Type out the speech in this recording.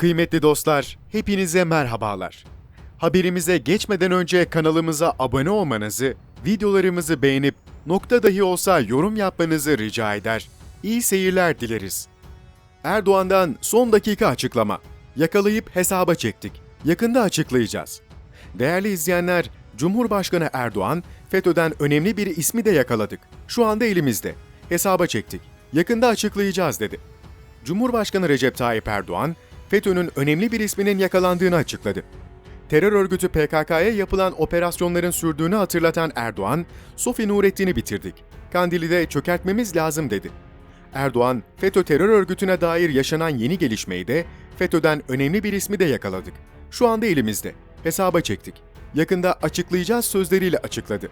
Kıymetli dostlar, hepinize merhabalar. Haberimize geçmeden önce kanalımıza abone olmanızı, videolarımızı beğenip nokta dahi olsa yorum yapmanızı rica eder. İyi seyirler dileriz. Erdoğan'dan son dakika açıklama. Yakalayıp hesaba çektik. Yakında açıklayacağız. Değerli izleyenler, Cumhurbaşkanı Erdoğan, FETÖ'den önemli bir ismi de yakaladık. Şu anda elimizde. Hesaba çektik. Yakında açıklayacağız dedi. Cumhurbaşkanı Recep Tayyip Erdoğan, FETÖ'nün önemli bir isminin yakalandığını açıkladı. Terör örgütü PKK'ya yapılan operasyonların sürdüğünü hatırlatan Erdoğan, Sofi Nurettin'i bitirdik. Kandil'i çökertmemiz lazım dedi. Erdoğan, FETÖ terör örgütüne dair yaşanan yeni gelişmeyi de FETÖ'den önemli bir ismi de yakaladık. Şu anda elimizde. Hesaba çektik. Yakında açıklayacağız sözleriyle açıkladı.